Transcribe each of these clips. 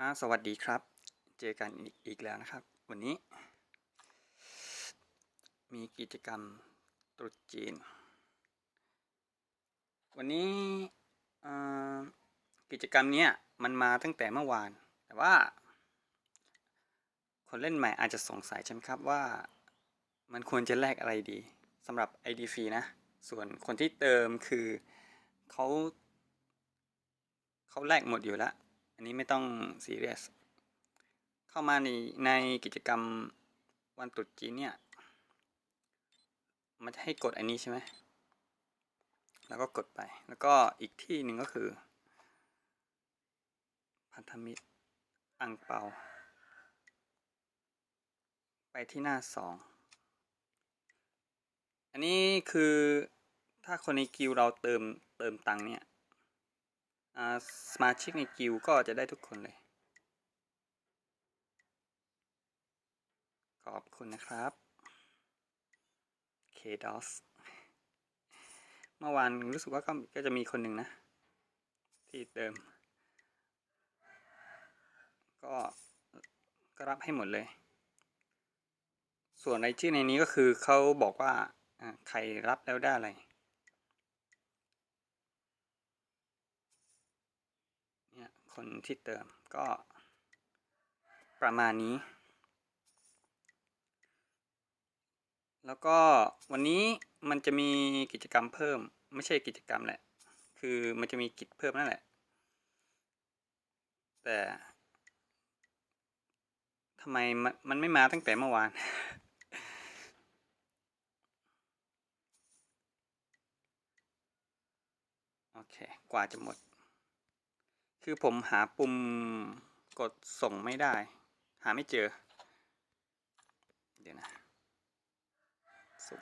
อ่าสวัสดีครับ เจอกันอีกอีกแล้วนะครับ วันนี้ มีกิจกรรมตรุษจีน วันนี้กิจกรรมเนี้ยมันมาตั้งแต่เมื่อวาน แต่ว่า คนเล่นใหม่อาจจะสงสัยใช่ไหมครับว่ามันควรจะแลกอะไรดีสำหรับ ID ฟรีนะ ส่วนคนที่เติมคือเขาเขาแลกหมดอยู่แล้ว อันนี้ไม่ต้องซีเรียส เข้ามาในในกิจกรรมวันตรุษจีนเนี่ย มันจะให้กดอันนี้ใช่ไหม แล้วก็กดไป แล้วก็อีกที่หนึ่งก็คือ พันธมิตรอังเปา ไปที่หน้าสอง อันนี้คือถ้าคนในกิวเราเติมเติมตังเนี่ย สมาชิกในกิวก็จะได้ทุกคนเลย ขอบคุณนะครับ KDOS เมื่อวานรู้สึกว่าก็จะมีคนหนึ่งนะ ที่เติม ก็ก็รับให้หมดเลย ส่วนรายชื่อในนี้ก็คือเขาบอกว่าใครรับแล้วได้อะไร เนี่ย คนที่เติมก็ประมาณนี้ แล้วก็วันนี้มันจะมีกิจกรรมเพิ่ม ไม่ใช่กิจกรรมแหละ คือมันจะมีกิจเพิ่มนั่นแหละ แต่ทำไมมันไม่มาตั้งแต่เมื่อวานโอเค กว่าจะหมด คือผมหาปุ่มกดส่งไม่ได้ หาไม่เจอ เดี๋ยวนะสุ่ม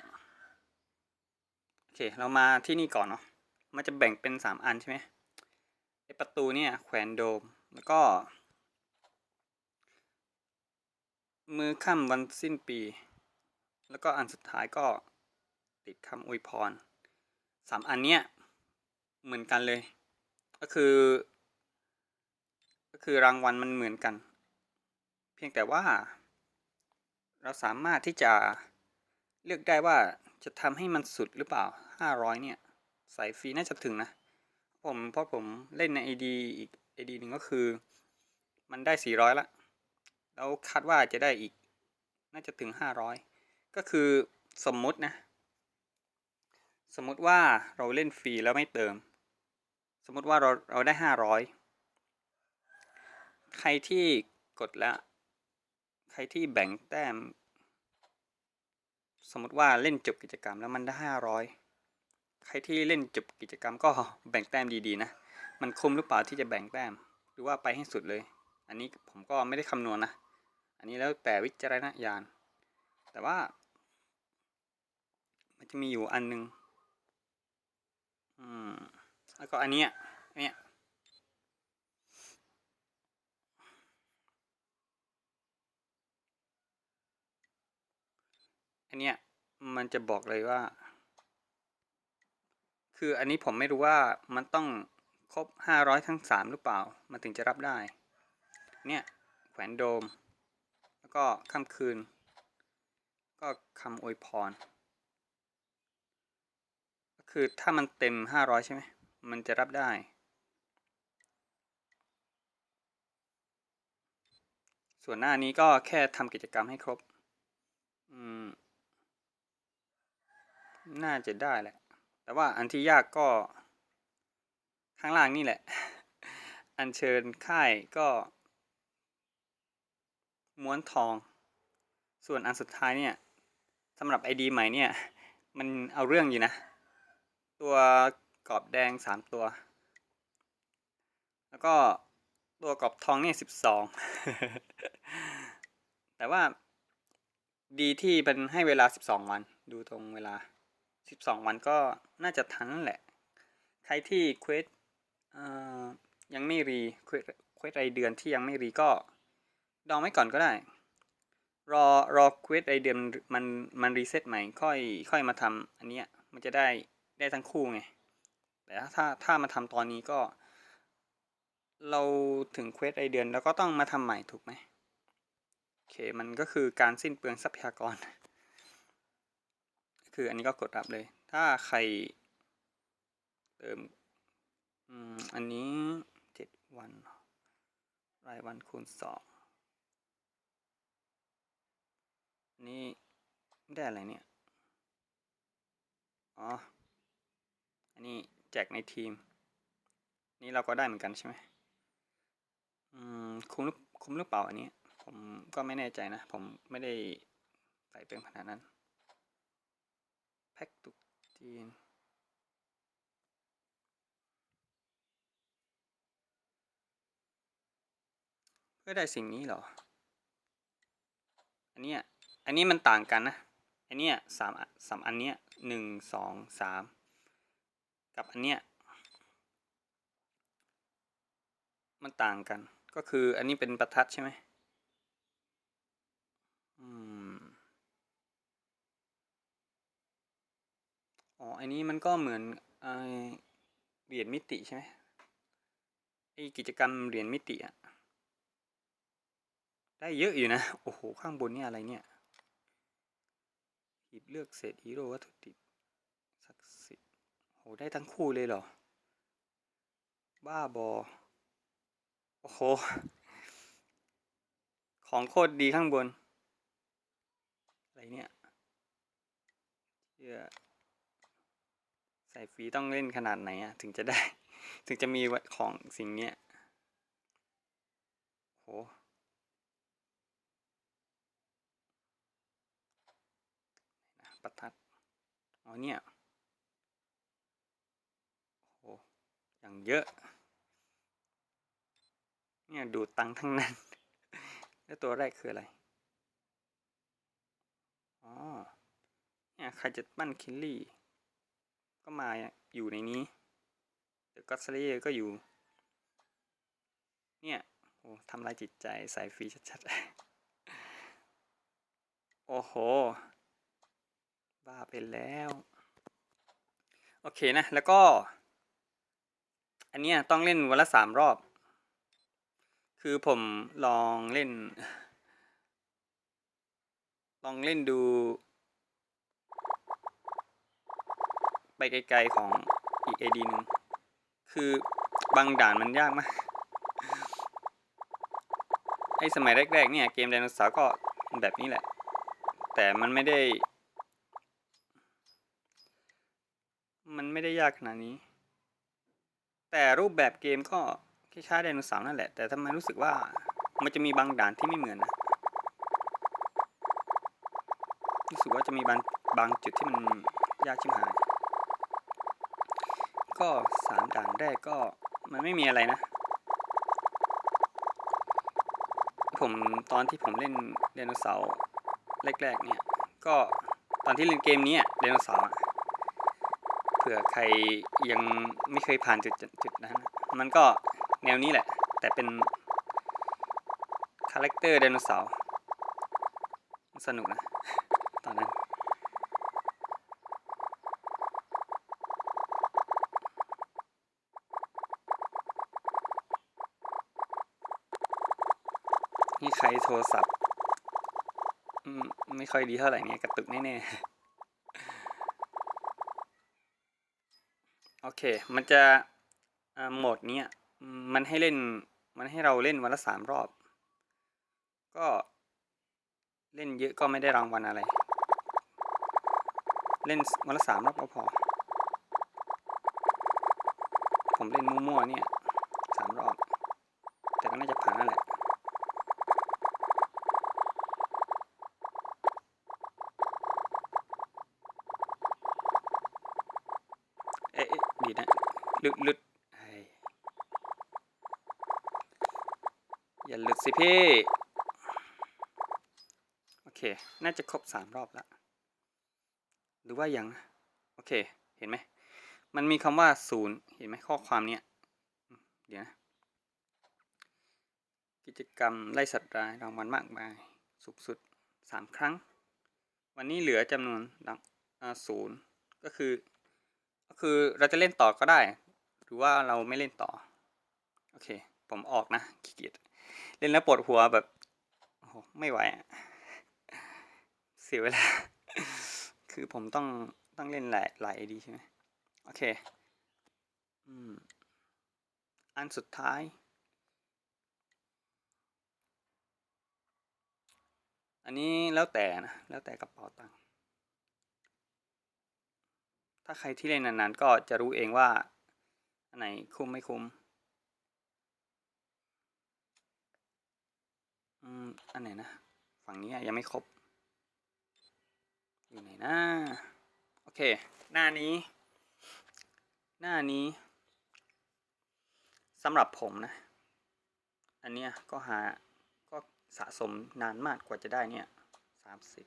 โอเค เรามาที่นี่ก่อนเนาะมันจะแบ่งเป็นสามอันใช่ไหมไอประตูเนี่ยแขวนโดมแล้วก็ มือค่ำวันสิ้นปี แล้วก็อันสุดท้ายก็ติดคำอวยพรสามอันเนี้ยเหมือนกันเลย ก็คือ ก็คือรางวัลมันเหมือนกัน เพียงแต่ว่า เราสามารถที่จะเลือกได้ว่าจะทำให้มันสุดหรือเปล่า 500 เนี่ย สายฟรีน่าจะถึงนะ ผมเพราะผมเล่นใน ID อีก ID หนึ่งก็คือ มันได้ 400 ละแล้วคาดว่าจะได้อีก น่าจะถึง 500 ก็คือสมมุตินะ สมมุติว่าเราเล่นฟรีแล้วไม่เติม สมมุติว่าเราเราได้ 500 ใครที่กดแล้ว ใครที่แบ่งแต้ม สมมติว่าเล่นจบกิจกรรมแล้วมันได้500ใครที่เล่นจบกิจกรรมก็แบ่งแต้มดีๆนะ มันคุ้มหรือเปล่าที่จะแบ่งแต้ม หรือว่าไปให้สุดเลย อันนี้ผมก็ไม่ได้คำนวณนะอันนี้แล้วแต่วิจารณญาณ แต่ว่า มันจะมีอยู่อันหนึง อืม แล้วก็อันเนี้ยอันเนี้ย เนี้ยมันจะบอกเลยว่า คืออันนี้ผมไม่รู้ว่ามันต้องครบห้าร้อยทั้งสามหรือเปล่า มันถึงจะรับได้ เนี่ยแขวนโดม แล้วก็ค่ำคืน ก็คำอวยพร คือถ้ามันเต็มห้าร้อยใช่ไหม มันจะรับได้ส่วนหน้านี้ก็แค่ทำกิจกรรมให้ครบ อืม น่าจะได้แหละ แต่ว่าอันที่ยากก็ ข้างล่างนี่แหละ อัญเชิญค่ายก็ ม้วนทอง ส่วนอันสุดท้ายเนี่ยสำหรับ ID ใหม่เนี่ย มันเอาเรื่องอยู่นะ ตัวกรอบแดงสามตัว แล้วก็ตัวกรอบทองเนี่ยสิบสองแต่ว่าดีที่เป็นให้เวลาสิบสองวัน ดูตรงเวลา สิบสองวันก็น่าจะทันแหละ ใครที่เควสยังไม่รีเควสเควสรายเดือนที่ยังไม่รีก็ดองไว้ก่อนก็ได้ รอรอเควสรายเดือนมันมันรีเซ็ตใหม่ค่อยค่อยมาทำอันเนี้ยมันจะได้ได้ทั้งคู่ไง แต่ถ้าถ้าถ้ามาทำตอนนี้ก็ เราถึงเควสรายเดือนแล้วก็ต้องมาทำใหม่ถูกไหมโอเค มันก็คือการสิ้นเปลืองทรัพยากร คืออันนี้ก็กดรับเลย ถ้าใครเติมอันนี้เจ็ดวัน รายวันคูณสองอันนี้ได้อะไรเนี่ย อ๋อ อันนี้แจกในทีม นี่เราก็ได้เหมือนกันใช่ไหมอืมคุ้มหรือคุ้มหรือเปล่าอันนี้ ผมก็ไม่แน่ใจนะ ผมไม่ได้ใส่เติมขนาดนั้น แพ็กตุกจีน เพื่อได้สิ่งนี้เหรอ อันเนี้ย อันนี้มันต่างกันนะ อันเนี้ยสามสามอันเนี้ยหนึ่งสองสามกับอันเนี้ย มันต่างกัน ก็คืออันนี้เป็นประทัดใช่ไหม อ๋อ อันนี้มันก็เหมือนเหรียญมิติใช่ไหมไอกิจกรรมเหรียญมิติอะได้เยอะอยู่นะ โอ้โห ข้างบนนี่อะไรเนี่ยหีบเลือกเศษฮีโร่วัตถุดิบศักดิ์สิทธิ์โห ได้ทั้งคู่เลยเหรอ บ้าบอ โอ้โห ของโคตรดีข้างบน อะไรเนี่ยเชื่อ ใส่ฟรีต้องเล่นขนาดไหนอะถึงจะได้ ถึงจะมีของสิ่งเนี้ยโหประทัดอ๋อเนี่ยโอ้โหอย่างเยอะ เนี่ยดูดตังทั้งนั้น แล้วตัวแรกคืออะไรอ๋อเนี่ยใครจะปั้นคิลลี่ ก็มาอยู่ในนี้เดอะก็สเลก็อยู่ เนี่ยโอ้ทำลายจิตใจสายฟรีชัดๆ โอ้โห บ้าไปแล้ว โอเคนะ แล้วก็ อันเนี้ยต้องเล่นวันละสามรอบ คือผมลองเล่น ลองเล่นดู ไปไกลๆของอีกไอดีหนึ่งคือบางด่านมันยากมากไอสมัยแรกๆเนี่ยเกมไดโนเสาร์ก็แบบนี้แหละ แต่มันไม่ได้ มันไม่ได้ยากขนาดนี้ แต่รูปแบบเกมก็คล้ายๆไดโนเสาร์นั่นแหละ แต่ทำไมรู้สึกว่ามันจะมีบางด่านที่ไม่เหมือนนะรู้สึกว่าจะมีบางบางจุดที่มันยากชิบหาย ก็สามด่านแรกก็มันไม่มีอะไรนะ ผมตอนที่ผมเล่นไดโนเสาร์แรกๆเนี่ย ก็ตอนที่เล่นเกมนี้ไดโนเสาร์เผื่อใครยังไม่เคยผ่านจุดจุดนั้น มันก็แนวนี้แหละ แต่เป็นคาแรคเตอร์ไดโนเสาร์สนุกนะ ตอนนั้น นี่ใคร โทรศัพท์ไม่ค่อยดีเท่าไหร่เนี่ยกระตุกแน่ๆ โอเค มันจะโหมดเนี้ยมมันให้เล่น มันให้เราเล่นวันละสามรอบ ก็เล่นเยอะก็ไม่ได้รางวัลอะไร เล่นวันละสามรอบก็พอ ผมเล่นมั่วๆเนี่ยสามรอบ แต่ก็น่าจะผ่านนั่นแหละ เอ๊ะเอ๊ะดีนะหลุดหลุดอย่าหลุดสิพี่ โอเค น่าจะครบสามรอบแล้ว หรือว่ายัง โอเค เห็นไหม มันมีคำว่าศูนย์เห็นไหมข้อความเนี้ย เดี๋ยวนะ กิจกรรมไล่สัตว์ร้ายรางวัลมากมาย สูงสุดสามครั้ง วันนี้เหลือจำนวนดังศูนย์ก็คือ คือเราจะเล่นต่อก็ได้ หรือว่าเราไม่เล่นต่อ โอเค ผมออกนะขี้เกียจเล่นแล้วปวดหัวแบบโอ้โหไม่ไหวอะเสียเวลา คือผมต้องต้องเล่นหลายหลายดีใช่ไหมโอเคอืมอันสุดท้าย อันนี้แล้วแต่นะ แล้วแต่กระเป๋าตังค์ ถ้าใครที่เล่นนานๆก็จะรู้เองว่า อันไหนคุ้มไม่คุ้มอืมอันไหนนะ ฝั่งนี้ยังไม่ครบ อยู่ไหนนะ โอเค หน้านี้ หน้านี้สำหรับผมนะ อันเนี้ยก็หา ก็สะสมนานมากกว่าจะได้เนี่ยสามสิบ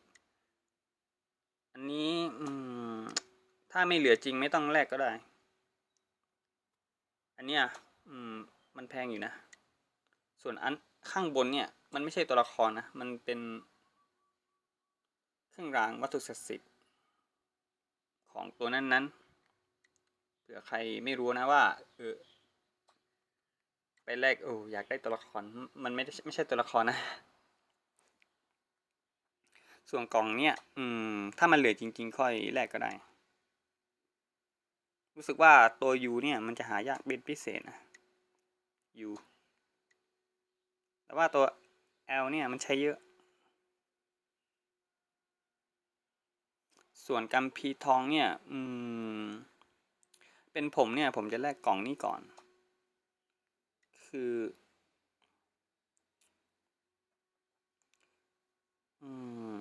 อันนี้ อืม ถ้าไม่เหลือจริงไม่ต้องแลกก็ได้ อันเนี้ยอืมมันแพงอยู่นะ ส่วนอันข้างบนเนี่ย มันไม่ใช่ตัวละครนะ มันเป็นเครื่องรางวัตถุศักดิ์สิทธิ์ของตัวนั้นนั้นเผื่อใครไม่รู้นะว่าเออไปแลกโอ้อยากได้ตัวละครมันไม่ได้ไม่ใช่ตัวละครนะ ส่วนกล่องเนี่ย อืม ถ้ามันเหลือจริง ๆ ค่อยแลกก็ได้ รู้สึกว่าตัวยูเนี่ยมันจะหายากเป็นพิเศษนะยูแต่ว่าตัว L เนี่ยมันใช้เยอะ ส่วนกัมพีทองเนี่ย อืม เป็นผมเนี่ย ผมจะแลกกล่องนี้ก่อน คือ อืม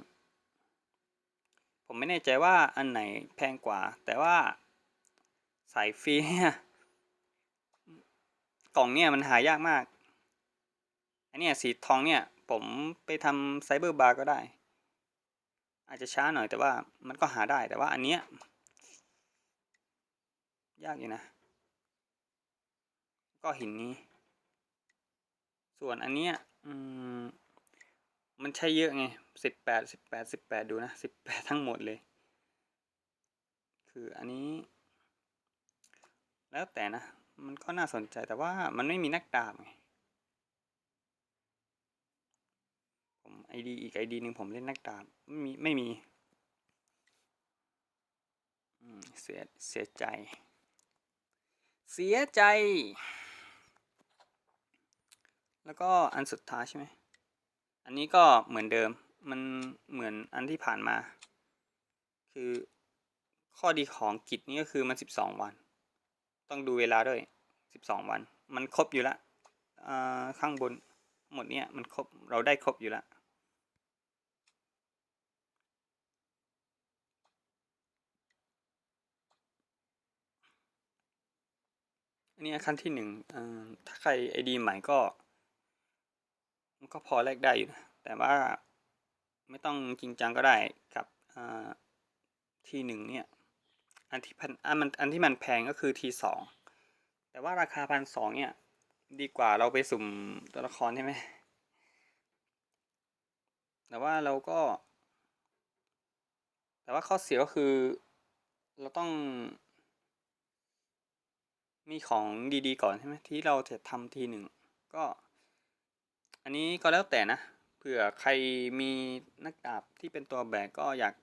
ผมไม่แน่ใจว่าอันไหนแพงกว่า แต่ว่าายฟรีกล่องเนี่ยมันหายากมาก อันเนี้ยสีทองเนี่ย ผมไปทำไซเบอร์บาร์ก็ได้ อาจจะช้าหน่อยแต่ว่ามันก็หาได้แต่ว่าอันเนี้ยยากอยู่นะ ก็หินนี้ ส่วนอันเนี้ยมมันใช้เยอะไงสิบแปดสิบแปดสิบแปดดูนะสิบแปดทั้งหมดเลย คืออันนี้ แล้วแต่นะ มันก็น่าสนใจแต่ว่ามันไม่มีนักดาบไง ผมไอดีอีกไอดีหนึ่งผมเล่นนักดาบ ไม่มี ไม่มีอืมเสียเสียใจ เสียใจ แล้วก็อันสุดท้ายใช่ไหม อันนี้ก็เหมือนเดิม มันเหมือนอันที่ผ่านมา คือข้อดีของกิจนี้ก็คือมันสิบสองวัน ต้องดูเวลาด้วยสิบสองวัน มันครบอยู่ละข้างบนหมดเนี้ยมันครบเราได้ครบอยู่ละอันนี้ขั้นที่หนึ่งถ้าใครไอดีใหม่ก็มันก็พอแลกได้อยู่นะแต่ว่าไม่ต้องจริงจังก็ได้กับที่หนึ่งเนี่ย อันที่พันอันมันอันที่มันแพงก็คือทีสองแต่ว่าราคาพันสองเนี่ย ดีกว่าเราไปสุ่มตัวละครใช่ไหมแต่ว่าเราก็ แต่ว่าข้อเสียก็คือ เราต้อง มีของดีๆก่อนใช่ไหมที่เราจะทำทีหนึ่งก็ อันนี้ก็แล้วแต่นะเผื่อใครมีนักดาบที่เป็นตัวแบกก็อยาก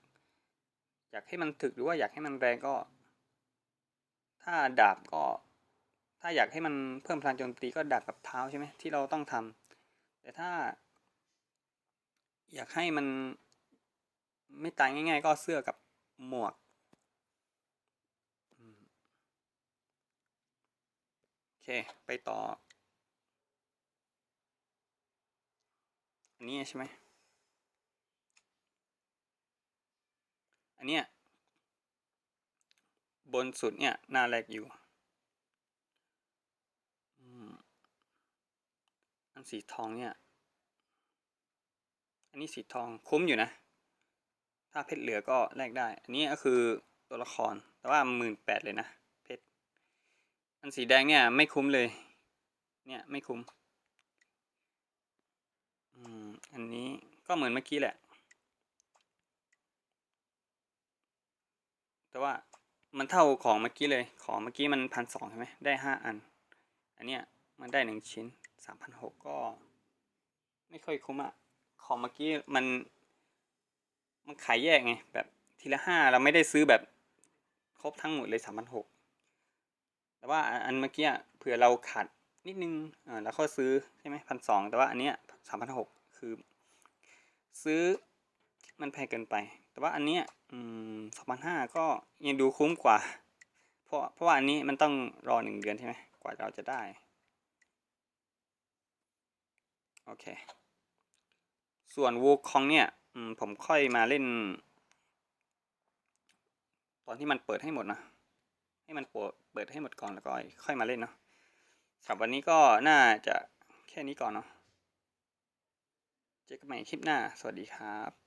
อยากให้มันถึกหรือว่าอยากให้มันแรงก็ ถ้าดาบก็ ถ้าอยากให้มันเพิ่มพลังโจมตีก็ดาบกับเท้าใช่ไหมที่เราต้องทำแต่ถ้า อยากให้มันไม่ตายง่าย ๆ ก็เสื้อกับหมวกโอเค ไปต่อ อันนี้ใช่ไหม อัน เนี้ยบนสุดเนี่ยหน้าแรกอยู่อันสีทองเนี่ย อันนี้สีทองคุ้มอยู่นะ ถ้าเพชรเหลือก็แลกได้ อันนี้ก็คือตัวละคร แต่ว่าหมื่นแปดเลยนะ เพชร อันสีแดงเนี่ยไม่คุ้มเลย เนี่ยไม่คุ้มอืมอันนี้ก็เหมือนเมื่อกี้แหละ แต่ว่ามันเท่าของเมื่อกี้เลย ของเมื่อกี้มันพันสองใช่ไหมได้ห้าอัน อันเนี้ยมันได้หนึ่งชิ้นสามพันหกก็ ไม่ค่อยคุ้มอะของเมื่อกี้มัน มันขายแยกไง แบบทีละห้าเราไม่ได้ซื้อแบบครบทั้งหมดเลยสามพันหกแต่ว่าอันเมื่อกี้เผื่อเราขาดนิดนึงอ่าแล้วก็ซื้อใช่ไหมพันสองแต่ว่าอันเนี้ยสามพันหกคือ ซื้อมันแพงเกินไป แต่ว่าอันเนี้ยอืม สองพันห้าก็ยังดูคุ้มกว่า เพราะเพราะว่าอันนี้มันต้องรอหนึ่งเดือนใช่ไหมกว่าเราจะได้ โอเค ส่วนวูคองเนี่ยมผมค่อยมาเล่น ตอนที่มันเปิดให้หมดนะให้มันเปิดเปิดให้หมดก่อนแล้วก็ค่อยมาเล่นเนาะสำหรับวันนี้ก็น่าจะแค่นี้ก่อนเนาะเจอกันใหม่คลิปหน้า สวัสดีครับ